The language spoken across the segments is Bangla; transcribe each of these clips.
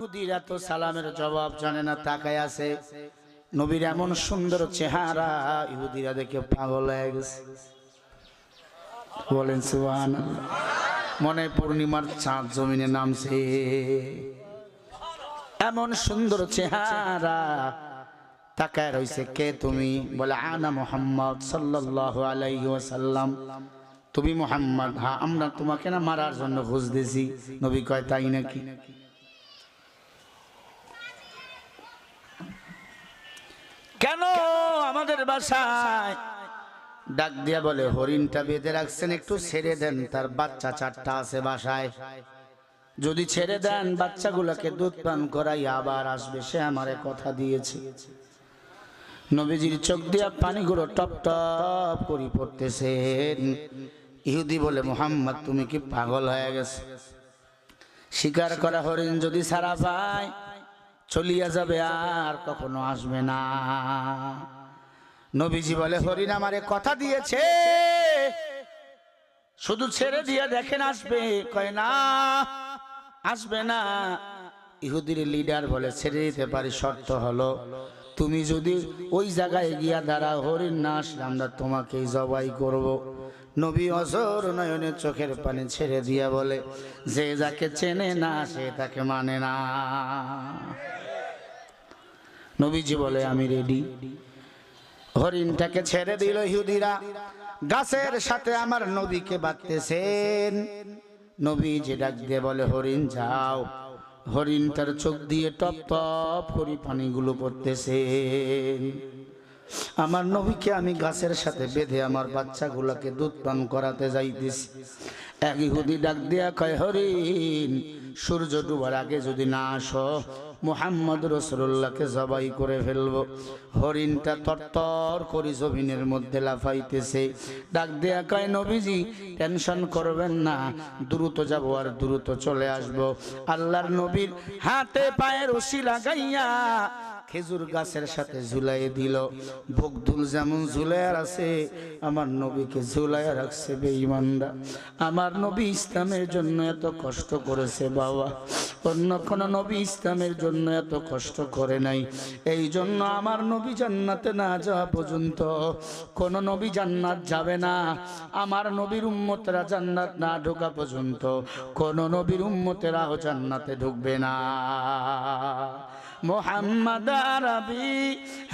ইহুদিরা তো সালামের জবাব জানে না, তাকায় আছে। নবীর এমন সুন্দর চেহারা, ইহুদিরা দেখে পাগল হয়ে গেছে। বলেন সুবহান মনে পূর্ণিমার চাঁদ জমিনে নামছে। এমন সুন্দর চেহারা, তাকায় রইছে কে তুমি? বলে, আনা মোহাম্মদ ওয়াসাল্লাম। তুমি মোহাম্মদ হ্যাঁ আমরা তোমাকে না মারার জন্য খুঁজতেছি নবী কয়, তাই নাকি? কেন আমাদের বাসায়? ডাক দিয়া বলে, হরিণটা বেঁধে রাখছেন, একটু ছেড়ে দেন, তার বাচ্চা চারটা আছে বাসায়। যদি ছেড়ে দেন, বাচ্চাগুলোকে দুধ পান করাই আবার আসবে, সে আমারে কথা দিয়েছে। নবীজির চোখ দিয়া পানিগুলো টপ টপ করি পড়তেছেন। ইহুদি বলে, মোহাম্মদ, তুমি কি পাগল হয়ে গেছে? শিকার করা হরিণ যদি সারা পায় চলিয়া যাবে আর কখনো আসবে না। নবীজি বলে, হরিণ আমারে কথা দিয়েছে। শুধু ছেড়ে দিয়ে দেখেন আসবে। কয়, না, আসবে না। ইহুদির লিডার বলে, ছেড়ে দিতে পারি, শর্ত হলো, তুমি যদি ওই জায়গায় গিয়া দাঁড়া হরিণ না আসলে আমরা তোমাকেই জবাই করব। নবী অজর নয়নের চোখের পানি ছেড়ে দিয়া বলে, যে যাকে চেনে না, সে তাকে মানে না। নবীজি বলে, আমি রেডি হরিণটাকে ছেড়ে দিল ইহুদিরা। গাছের সাথে আমার নবীকে বাঁধতেছেন। নবী যে ডাক দিয়ে বলে, হরিণ, যাও। হরিণ তার চোখ দিয়ে টপ টপ করি পানিগুলো পড়তেছেন। আমার নবীকে আমি গাছের সাথে বেঁধে আমার বাচ্চাগুলোকে দুধ পান করাতে যাইতেছি। এক ইহুদি ডাক দিয়া কয়, হরিণ, সূর্য ডুবার আগে যদি না আসো মুহাম্মদ রসুল্লাহকে জবাই করে ফেলব। হরিণটা তরতর করি জমিনের মধ্যে লাফাইতেছে। ডাক দেয়া কয়, নবীজি, টেনশন করবেন না, দ্রুত যাব আর দ্রুত চলে আসব। আল্লাহর নবীর হাতে পায়ের রশি লাগাইয়া খেজুর গাছের সাথে ঝুলাই দিল। বকদুল যেমন ঝুলাইয়ার আছে, আমার নবীকে ঝুলাইয়া রাখছে বেঈমানরা। আমার নবী ইসলামের জন্য এত কষ্ট করেছে বাবা। অন্য কোন নবী ইসলামের জন্য এত কষ্ট করে নাই। এই জন্য আমার নবী জান্নাতে না যাওয়া পর্যন্ত কোন নবী জান্নাত যাবে না। আমার নবীর উম্মতেরা জান্নাত না ঢোকা পর্যন্ত কোন নবীর উম্মতেরাও জান্নাতে ঢুকবে না। মোহাম্মদ আরবি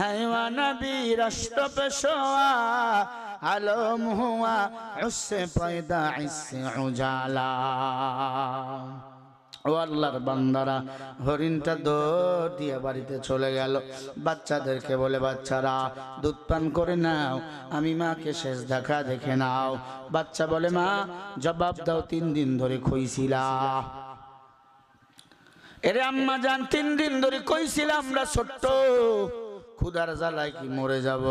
হাইওয়া নবী, রাষ্ট্র পেশোয়া, আলম হুয়া, উসে পয়দা, ইসে উজালা। ও আল্লাহর বান্দারা, হরিণটা দৌড় দিয়ে বাড়িতে চলে গেল। বাচ্চাদেরকে বলে, বাচ্চারা, দুধ পান করে নাও, আমি মাকে শেষ দেখা দেখে নাও। বাচ্চা বলে, মা, জবাব দাও, তিন দিন ধরে খইছিলা। এরে আম্মা যান তিন দিন ধরে কইছিলাম আমরা ছোট্ট। ক্ষুদার জ্বালায় কি মরে যাব?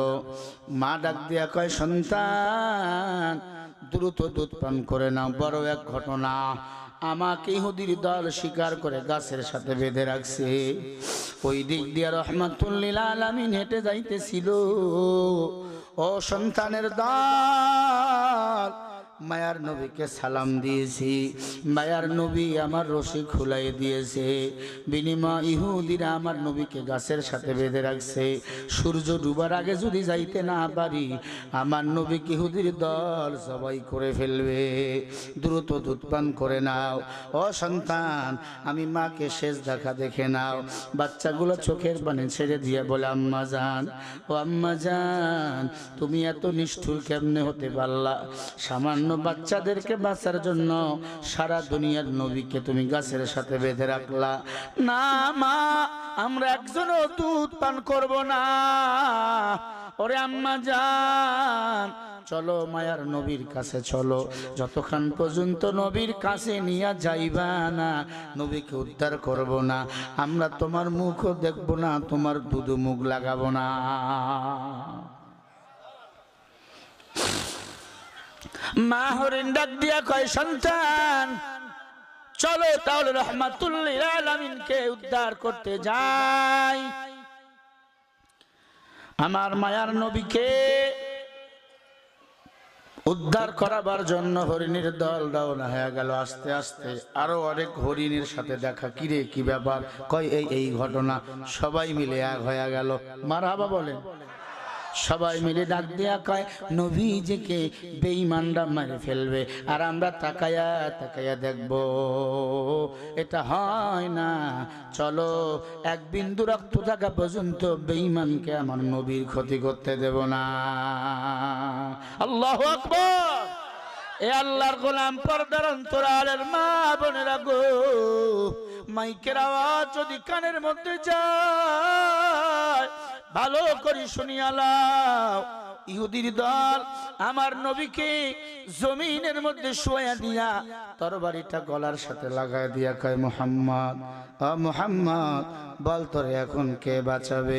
মা ডাক দিয়া কয়, সন্তান, দ্রুত দুধ পান করে নাও, বড় এক ঘটনা। আমাকে ইহুদির দল স্বীকার করে গাছের সাথে বেঁধে রাখছে। ওই দিক দিয়ে রহমাতুল্লিল আলামিন হেঁটে যাইতেছিল। ও সন্তানের দল মায়ার নবীকে সালাম দিয়েছি। মায়ার নবী আমার রশি খুলাই দিয়েছে। বিনিময় ইহুদিরা আমার নবীকে গাছের সাথে বেঁধে রাখছে। সূর্য ডুবার আগে যদি যাইতে না পারি, আমার নবী ইহুদির দল সবাই করে ফেলবে। দ্রুত দুধপান করে নাও। ও সন্তান, আমি মাকে শেষ দেখা দেখে নাও। বাচ্চাগুলো চোখের পানে ছেড়ে দিয়ে বলে, আম্মা যান ও আম্মা যান তুমি এত নিষ্ঠুর কেমনে হতে পারলা? সামান্য বাচ্চাদেরকে বাঁচার জন্য সারা দুনিয়ার নবীকে তুমি গাছের সাথে বেঁধে রাখলা। না মা, আমরা একজনও দুধ পান করব না। ওরে আম্মা যান চলো মায়ার নবীর কাছে চলো। যতক্ষণ পর্যন্ত নবীর কাছে নিয়ে যাইবা না, নবীকে উদ্ধার করব না। আমরা তোমার মুখও দেখব না, তোমার দুধ মুখ লাগাবো না। মা হরিণ ডাক দিয়া কয়, সন্তান, চলো তাহলে রহমাতুল্লিল উদ্ধার করতে যাই। আমার মায়ার নবীকে উদ্ধার করাবার জন্য হরিণীর দল ডাউনা হয়ে গেল। আস্তে আস্তে আরও অনেক হরিণীর সাথে দেখা। কিরে কি ব্যাপার? কয়, এই এই ঘটনা সবাই মিলে এক হয়ে গেল। মারহাবা বলেন সবাই মিলে ডাক দেয়া কয় নবীজিকে বেঈমানরা মেরে ফেলবে। আর আমরা তাকায়া তাকায়া দেখব। এটা হয় না। চলো এক বিন্দু রক্ত থাকা পর্যন্ত বেঈমানকে আমার নবীর ক্ষতি করতে দেব না। আল্লাহ আকবর! এ আল্লাহর গোলাম পর্দার অন্তরালের মা বোনেরা গো! মাইকের আওয়াজ যদি কানের মধ্যে যায়, ভালো করে শুনিয়ালাও ইহুদির দল আমার নবীকে জমিনের মধ্যে শোয়া দিয়া, তরবারিটা গলার সাথে লাগায় দিয়া কয়, মোহাম্মদ, আ মোহাম্মদ, বল তোরে এখন কে বাঁচাবে?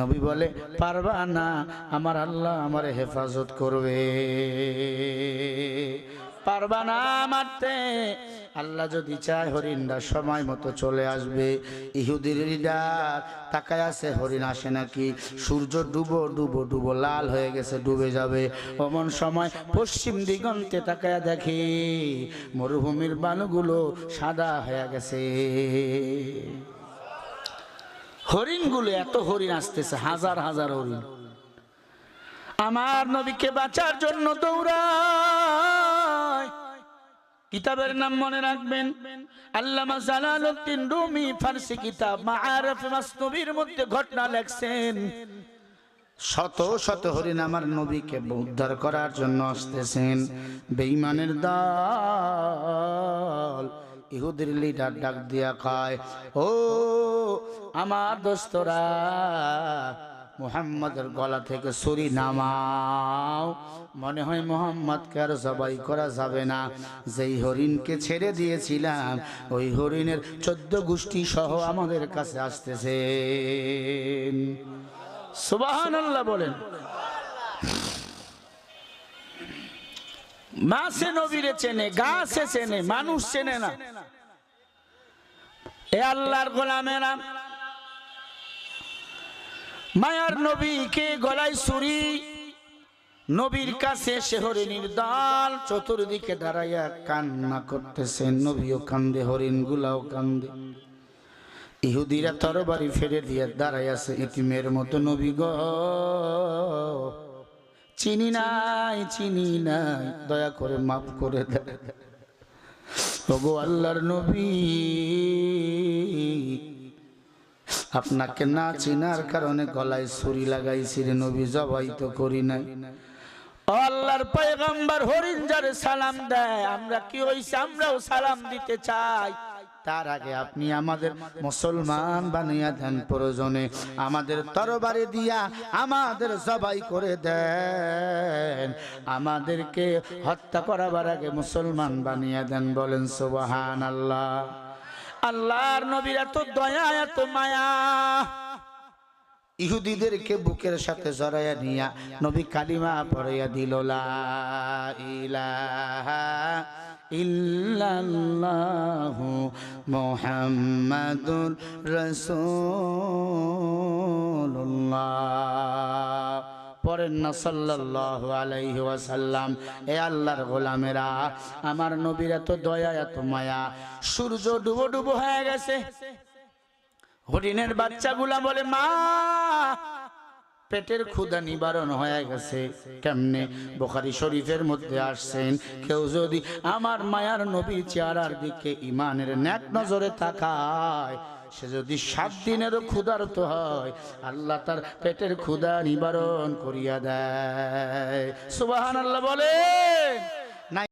নবী বলে, পারবা না, আমার আল্লাহ আমার হেফাজত করবে। পারবা না মারতে আল্লাহ যদি চায় হরিণটা সময় মতো চলে আসবে। ইহুদির তাকায় আছে, হরিণ আসে নাকি? সূর্য ডুবো ডুবো ডুবো, লাল হয়ে গেছে, ডুবে যাবে। অমন সময় পশ্চিম দিগন্তে তাকায় দেখে, মরুভূমির বালুগুলো সাদা হয়ে গেছে। হরিণগুলো এত হরিণ আসতেছে, হাজার হাজার হরিণ। আমার নবীকে বাঁচার জন্য দৌড়ায় কিতাবের নাম মনে রাখবেন। আল্লামা জালালউদ্দিন রুমি ফারসি কিতাব মাআরিফ মাসনবীর মধ্যে ঘটনা লেখছেন। শত শত হরিণ আমার নবীকে উদ্ধার করার জন্য আসতেছেন। বেঈমানের দল ইহুদির লিডার ডাক দিয়া খায় ও আমার দোস্তরা মুহাম্মাদের গলা থেকে ছুরি নামাও। মনে হয় মোহাম্মদকে আর জবাই করা যাবে না। যেই হরিণকে ছেড়ে দিয়েছিলাম, ওই হরিণের চোদ্দ গোষ্ঠী সহ আমাদের কাছে আসতেছে সুবাহান বলেন। মাসে নবীরে চেনে, গাছে চেনে, মানুষ চেনে না। এ আল্লাহর গোলামেরা মায়ার নবীকে গলায় ছুরি নবীর কাছে শেহরিনীর দল চতুর্দিকে দাঁড়াইয়া কান্না করতেছে। নবীও কান্দে হরিণ গুলাও কান্দে। ইহুদিরা তরবারি ফেরে দিয়ে দাঁড়াই আছে ইতিমের মতো। নবী গ, চিনি নাই চিনি নাই, দয়া করে মাফ করে দেয় ওগো আল্লাহর নবী। আপনাকে না চিনার কারণে গলায় ছুরি লাগাইছি রে নবী, জবাই তো করি নাই। আল্লাহর হরিণ যারে সালাম দেয়। আমরা কি আমরাও সালাম দিতে চাই। তার আগে আপনি আমাদের মুসলমান দেন প্রয়োজনে। আমাদের তরবারি দিয়া আমাদের জবাই করে দেন। আমাদেরকে হত্যা করাবার আগে মুসলমান বানিয়ে দেন বলেন সুবহান আল্লাহ আল্লাহর নবীর এত দয়া, এত মায়া। ইহুদিদেরকে বুকের সাথে জড়াইয়া নিয়া নবী কালিমা পড়াইয়া দিল ইল্লাল্লাহু মুহাম্মাদুর রাসূলুল্লাহ। পড়েন না সাল্লাল্লাহু আলাইহি এ আল্লাহর গোলামেরা, আমার নবীর এত দয়া, এত মায়া। সূর্য ডুবো ডুবো হয়ে গেছে। হরিণের বাচ্চাগুলা বলে, মা, পেটের ক্ষুধা নিবারণ হয়ে গেছে। কেমনে? বোখারি শরীফের মধ্যে আসছেন, কেউ যদি আমার মায়ার নবী চেহারার দিকে ইমানের ন্যাক নজরে তাকায় সে যদি সাত দিনেরও ক্ষুধার্ত হয়, আল্লাহ তার পেটের ক্ষুধা নিবারণ করিয়া দেয়। সুবাহান আল্লাহ বলে